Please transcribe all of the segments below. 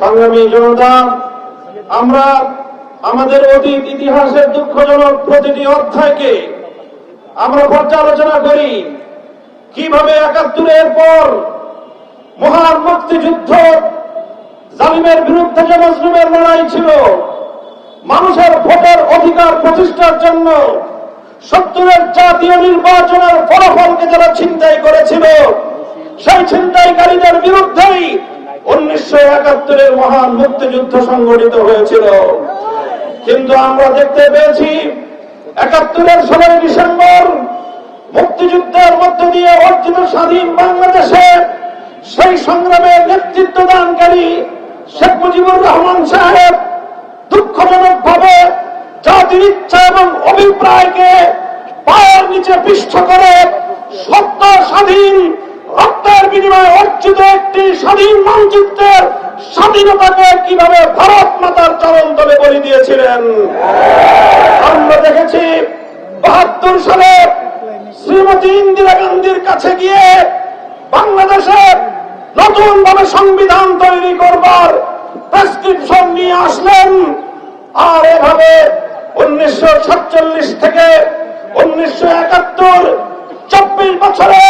সংগ্রামী জনতা, আমরা আমাদের অতীত ইতিহাসের দুঃখজনক প্রতিটি অধ্যায়কে আমরা পর্যালোচনা করি। কীভাবে একাত্তরের পর মহান মুক্তিযুদ্ধ জালিমের বিরুদ্ধে যে মজলুমের লড়াই ছিল, মানুষের ভোটের অধিকার প্রতিষ্ঠার জন্য সত্তরের জাতীয় নির্বাচনের ফলাফলকে যারা ছিনতাই করেছিল, সেই ছিনতাইকারীদের বিরুদ্ধেই উনিশশো একাত্তরের মহান মুক্তিযুদ্ধ সংগঠিত হয়েছিল। কিন্তু আমরা দেখতে পেয়েছি, একাত্তরের ষোলোই ডিসেম্বর মুক্তিযুদ্ধের মধ্য দিয়ে অর্জিত স্বাধীন বাংলাদেশে সেই সংগ্রামের নেতৃত্ব দানকারী শেখ মুজিবুর রহমান সাহেব দুঃখজনক ভাবে জাতির ইচ্ছা এবং অভিপ্রায়কে পায়ের নিচে পিষ্ট করে সত্য স্বাধীন রক্তের বিনিময়ে একটি স্বাধীন মানচিত্রের স্বাধীনতাকে কীভাবে ভারত মাতার চরণ তলে বলি দিয়েছিলেন? আমরা দেখেছি বাহাত্তর সালে শ্রীমতী ইন্দিরা গান্ধীর কাছে গিয়ে নতুন ভাবে সংবিধান তৈরি করবার প্রেসক্রিপশন নিয়ে আসলেন। আর এভাবে উনিশশো সাতচল্লিশ থেকে উনিশশো একাত্তর, চব্বিশ বছরের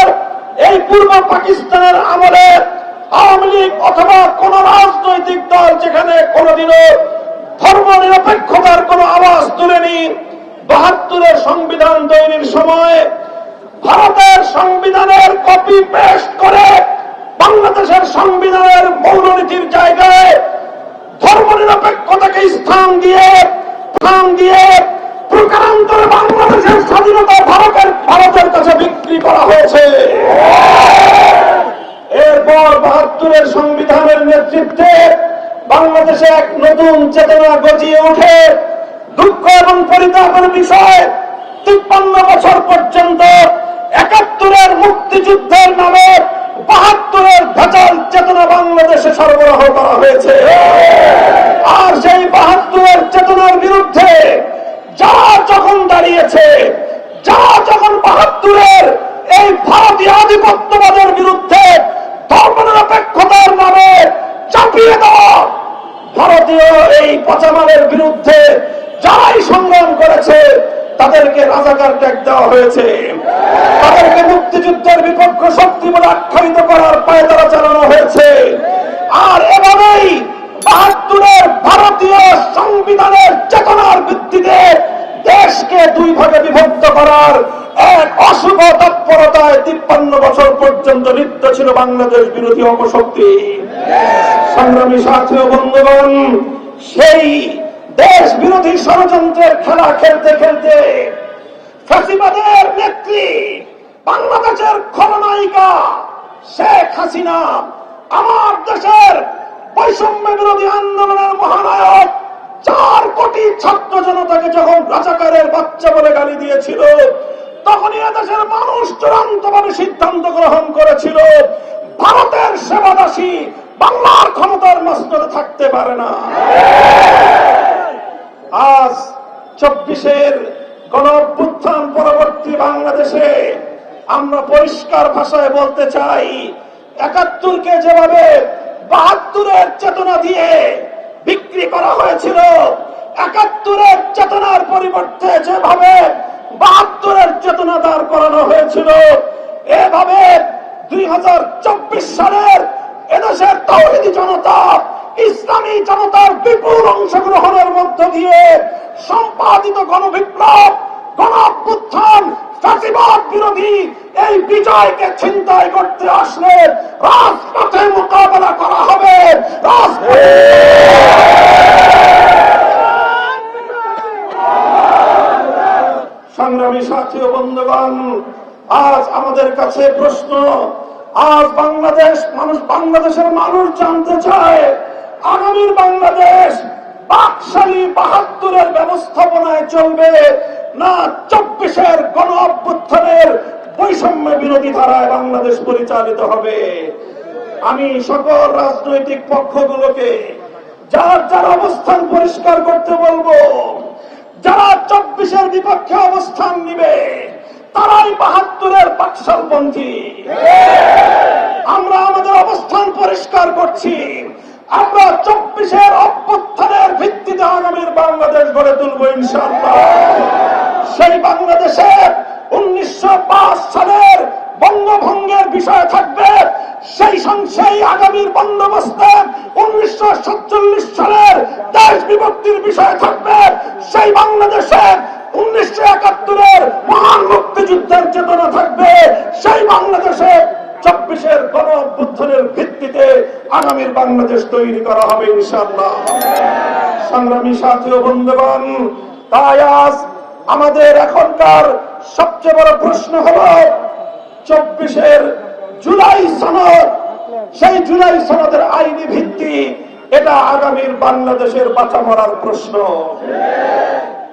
এই পূর্ব পাকিস্তানের আমলে আওয়ামী লীগ অথবা কোন রাজনৈতিক দল যেখানে কোনোদিনও ধর্ম নিরপেক্ষতার কোন আওয়াজ তুলেনি, বাহাত্তরের সংবিধান তৈরির সময় ভারতের সংবিধানের কপি পেস্ট করে বাংলাদেশের সংবিধানের মৌলনীতির জায়গায় ধর্ম নিরপেক্ষতাকে স্থান দিয়ে স্থান দিয়ে প্রকারান্তরে বাংলাদেশের স্বাধীনতা ভারতের ভারতের কাছে বিক্রি করা হয়েছে এরপর বাহাত্তরের সংবিধানের নেতৃত্বে বাংলাদেশে এক নতুন চেতনা গজিয়ে ওঠে। দুঃখ এবং পরিতাপের বিষয় তিপ্পান্ন বছর পর্যন্ত একাত্তরের মুক্তিযুদ্ধের নামে বাহাত্তরের ভেজাল চেতনা বাংলাদেশে সরবরাহ করা হয়েছে। আর সেই বাহাত্তরের চেতনার বিরুদ্ধে যারা যখন দাঁড়িয়েছে যারা যখন বাহাত্তরের এই ভারতীয় আধিপত্যবাদের বিরুদ্ধে ধর্মনিরপেক্ষতার নামে চাপিয়ে দেওয়া। ভারতীয় এই পচামালের বিরুদ্ধে যারাই সংগ্রাম করেছে, তাদেরকে রাজাকার ট্যাগ দেওয়া হয়েছে। তাদেরকে মুক্তিযুদ্ধের বিপক্ষ শক্তি বলে আখ্যায়িত করার পায়তারা চালানো হয়েছে। আর এভাবেই বাহাত্তরের ভারতীয় সংবিধানের চেতনার ভিত্তিতে দেশকে দুই ভাগে বিভক্ত করার এক অশুভ তৎপরতায় তিপ্পান্ন বছর পর্যন্ত লিপ্ত ছিল বাংলাদেশ বিরোধী অপশক্তি। সংগ্রামী সাথী বন্ধুগণ, সেই দেশ বিরোধী ষড়যন্ত্রের খেলা খেলতে খেলতে ফাঁসিবাদের নেত্রী, বাংলাদেশের খলনায়িকা শেখ হাসিনা আমার দেশের বৈষম্য বিরোধী আন্দোলনের মহানায়ক চার কোটি ছাত্র জনতাকে যখন রাজাকারের বাচ্চা বলে গালি দিয়েছিল, তখনই এদেশের মানুষ চূড়ান্ত ভাবে সিদ্ধান্ত গ্রহণ করেছিল, ভারতের সেবাদাসী বাংলার ক্ষমতার মস্তদে থাকতে পারে না। আজ চব্বিশের গণ পরবর্তী বাংলাদেশে আমরা পরিষ্কার ভাষায় বলতে চাই, একাত্তরকে যেভাবে বাহাত্তরের চেতনা দিয়ে বিক্রি করা হয়েছিল, একাত্তরের চেতনার পরিবর্তে যেভাবে বাহাত্তরের চেতনা দাঁড় করানো হয়েছিল, এভাবে দুই হাজার চব্বিশ সালের এদেশের তৌহিদি জনতা, ইসলামী জনতার বিপুল অংশগ্রহণের মধ্য দিয়ে সম্পাদিত গণবিপ্লব, গণঅভ্যুত্থান করা হবে। সংগ্রামী সাথী বন্ধুগণ, আজ আমাদের কাছে প্রশ্ন আজ বাংলাদেশ, মানুষ বাংলাদেশের মানুষ জানতে চায়, আগামীর বাংলাদেশ ব্যবস্থাপনায় চলবে না চব্বিশের গণ অভ্যুত্থানের বৈষম্য বিরোধী ধারায় বাংলাদেশ পরিচালিত হবে। আমি সকল রাজনৈতিক পক্ষগুলোকে যার যার অবস্থান পরিষ্কার করতে বলব, যারা চব্বিশের বিপক্ষে অবস্থান নিবে তারাই বাহাত্তরের পাকশালপন্থী আমরা আমাদের অবস্থান পরিষ্কার করছি। আমরা চব্বিশের অভ্যুত্থানের ভিত্তিতে আগামীর বাংলাদেশ গড়ে তুলব ইনশাআল্লাহ। সেই বাংলাদেশে উনিশশো সালের বঙ্গভঙ্গের বিষয় থাকবে। সেই সংশয় আগামীর বন্দোবস্তে উনিশশো সাতচল্লিশ সালের দেশ বিভক্তির বিষয় থাকবে। সেই বাংলাদেশে উনিশশো একাত্তরের মহান মুক্তিযুদ্ধের চেতনা থাকবে। সেই বাংলাদেশে চব্বিশের গণ অভ্যুত্থানের ভিত্তিতে আগামীর বাংলাদেশ তৈরি করা হবে ইনশাআল্লাহ। সংগ্রামী সাথী ও বন্ধুগণ, তাই আজ আমাদের এখনকার সবচেয়ে বড় প্রশ্ন হলো চব্বিশের জুলাই সনদ, সেই জুলাই সনদের আইনি ভিত্তি, এটা আগামীর বাংলাদেশের বাঁচা মরার প্রশ্ন।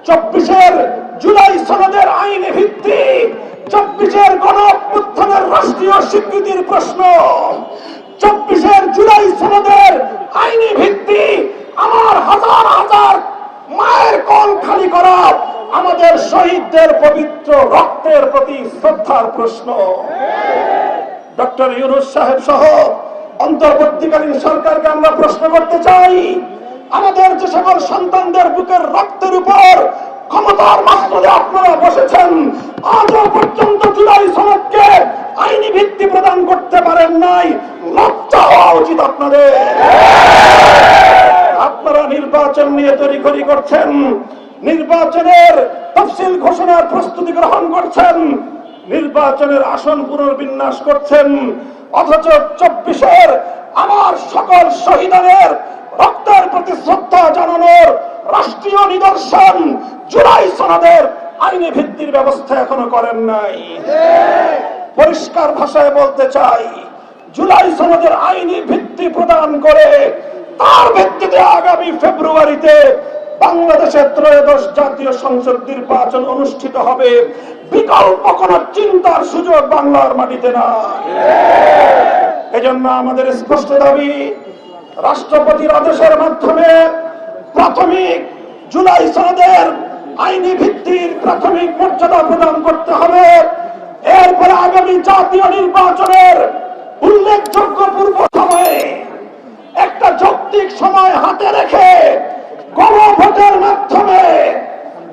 চব্বিশের জুলাই সনদের আইনি ভিত্তি, চব্বিশের গণ রাষ্ট্রীয় স্বীকৃতির প্রশ্ন, চব্বিশের জুলাই সনদের আইনি ভিত্তি, আমার হাজার হাজার মায়ের কল খালি করা আমাদের শহীদদের পবিত্র রক্তের প্রতি শ্রদ্ধার প্রশ্ন। ডক্টর ইউনুস সাহেব সহ অন্তর্বর্তীকালীন সরকারকে আমরা প্রশ্ন করতে চাই আমাদের যে সকল সন্তানদের বুকের রক্তের উপর ক্ষমতার মাসলে আপনারা বসেছেন, আজও পর্যন্ত জুলাই সনদকে আইনি ভিত্তি প্রদান করতে পারেন নাই। লজ্জা হওয়া উচিত আপনাদের। আপনারা নির্বাচন নিয়ে তৈরি করছেন, নির্বাচনের তফসিল ঘোষণার প্রস্তুতি গ্রহণ করছেন, নির্বাচনের আসন পুনর্বিন্যাস করছেন, অথচ চব্বিশের আমার সকল প্রতি শ্রদ্ধা জানানোর রাষ্ট্রীয় নিদর্শন জুলাই সনদের আইনি ভিত্তির ব্যবস্থা এখনও করেন নাই। পরিষ্কার ভাষায় বলতে চাই, জুলাই সনদের আইনি ভিত্তি প্রদান করে তার ভিত্তিতে আগামী ফেব্রুয়ারিতে বাংলাদেশের ত্রয়োদশ জাতীয় সংসদ নির্বাচন অনুষ্ঠিত হবে। বিকল্প কোন চিন্তার সুযোগ বাংলার মাটিতে না এজন্য আমাদের স্পষ্ট দাবি রাষ্ট্রপতির আদেশের মাধ্যমে প্রাথমিক জুলাই সনদের আইনি ভিত্তির প্রাথমিক মর্যাদা প্রদান করতে হবে। এরপরে আগামী জাতীয় নির্বাচনের উল্লেখযোগ্য পূর্ব সময়ে একটা যৌক্তিক সময় হাতে রেখে গণভোটের মাধ্যমে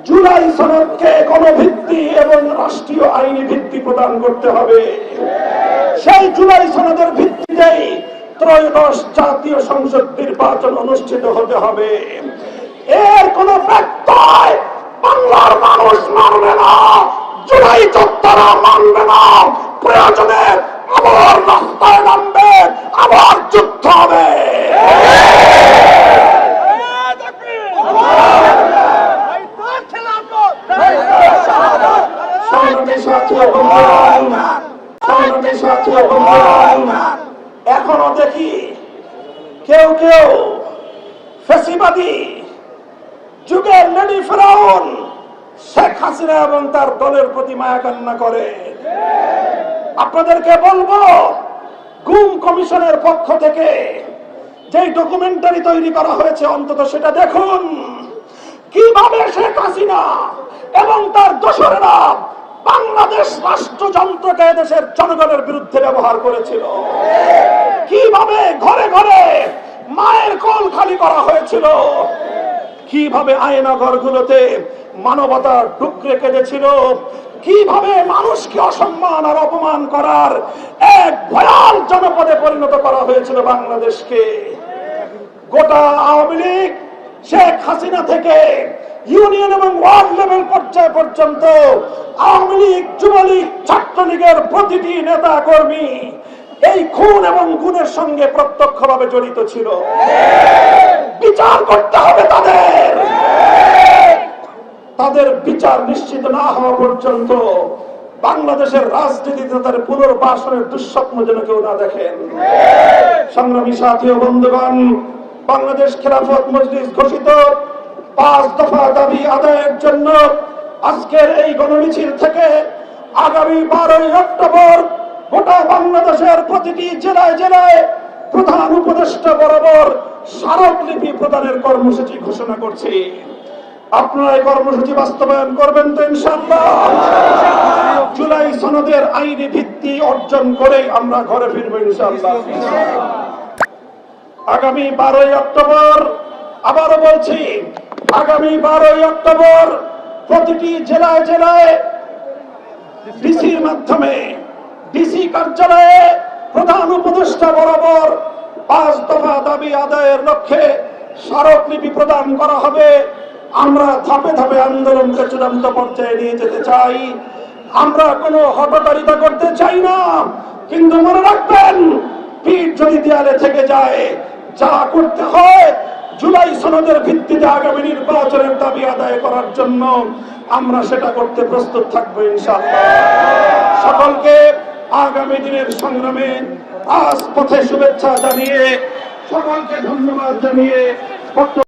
জুলাই সনদকে গণভিত্তি এবং রাষ্ট্রীয় আইনি ভিত্তি প্রদান করতে হবে। সেই জুলাই সনদের ভিত্তিতেই ত্রয়োদশ জাতীয় সংসদ নির্বাচন অনুষ্ঠিত হতে হবে। এর কোন ব্যত্যয় বাংলার মানুষ মানবে না জুলাই যোদ্ধারা মানবে না আবার রাস্তায় নামবে আবার যুদ্ধ হবে। সাথী সাথী বন্ধুগণ, এখনও দেখি কেউ কেউ ফেসিবাদী যুগের লেডি ফেরাউন শেখ হাসিনা এবং তার দলের প্রতি মায়া কান্না করে। আপনাদেরকে বলব, গুম কমিশনের পক্ষ থেকে যে ডকুমেন্টারি তৈরি করা হয়েছে, অন্তত সেটা দেখুন। কীভাবে শেখ হাসিনা এবং তার দোসরেরা বাংলাদেশ রাষ্ট্রযন্ত্রকে দেশের জনগণের বিরুদ্ধে ব্যবহার করেছিল। কীভাবে ঘরে ঘরে মায়ের কল খালি করা হয়েছিল? কীভাবে আয়নাঘর গুলোতে মানবতার ডুকরে কেঁদেছিল? কীভাবে মানুষকে অসম্মান আর অপমান করার এক ভয়াল জনপদে পরিণত করা হয়েছিল বাংলাদেশকে? গোটা আওয়ামী লীগ, শেখ হাসিনা থেকে ইউনিয়ন এবং ওয়ার্ড লেভেল পর্যায় পর্যন্ত আওয়ামী লীগ, যুবলীগ, ছাত্রলীগের প্রতিটি নেতা কর্মী এই খুন এবং গুণের সঙ্গে প্রত্যক্ষভাবে জড়িত ছিল। বিচার করতে হবে তাদের। তাদের বিচার নিশ্চিত না হওয়া পর্যন্ত বাংলাদেশের রাজনীতিতে তাদের পুনর্বাসনের দুঃস্বপ্ন যেন কেউ না দেখেন। সংগ্রামী সাথী বন্ধুগণ, বাংলাদেশ খেলাফত মজলিস ঘোষিত পাঁচ দফা দাবি আদায়ের জন্য আজকের এই গণমিছিল থেকে আগামী বারোই অক্টোবর গোটা বাংলাদেশের প্রতিটি জেলায় জেলায় প্রধান উপদেষ্টা বরাবর স্মারকলিপি প্রদানের কর্মসূচি ঘোষণা করছি। আপনারা এই কর্মসূচি বাস্তবায়ন করবেন তো ইনশাল্লাহ জুলাই সনদের আইনি ভিত্তি অর্জন করে আমরা ঘরে ফিরবো ইনশাল্লাহ আগামী বারোই অক্টোবর আবারও বলছি, আগামী বারোই অক্টোবর প্রতিটি জেলায় জেলায় ডিসির মাধ্যমে ডিসি কার্যালয়ে প্রধান উপদেষ্টা বরাবর পাঁচ দফা দাবি আদায়ের লক্ষ্যে স্মারকলিপি প্রদান করা হবে। আমরা ধাপে ধাপে আন্দোলনকে চূড়ান্ত পর্যায়ে নিয়ে যেতে চাই। আমরা কোনো হটকারিতা করতে চাই না। কিন্তু মনে রাখবেন পিঠ যদি দেয়ালে থেকে যায়, যা করতে হয় জুলাই সনদের ভিত্তিতে আগামী নির্বাচনের দাবি আদায় করার জন্য আমরা সেটা করতে প্রস্তুত থাকব ইনশাআল্লাহ। সকলকে আগামী দিনের সংগ্রামে আজ পথে শুভেচ্ছা জানিয়ে সকলকে ধন্যবাদ জানিয়ে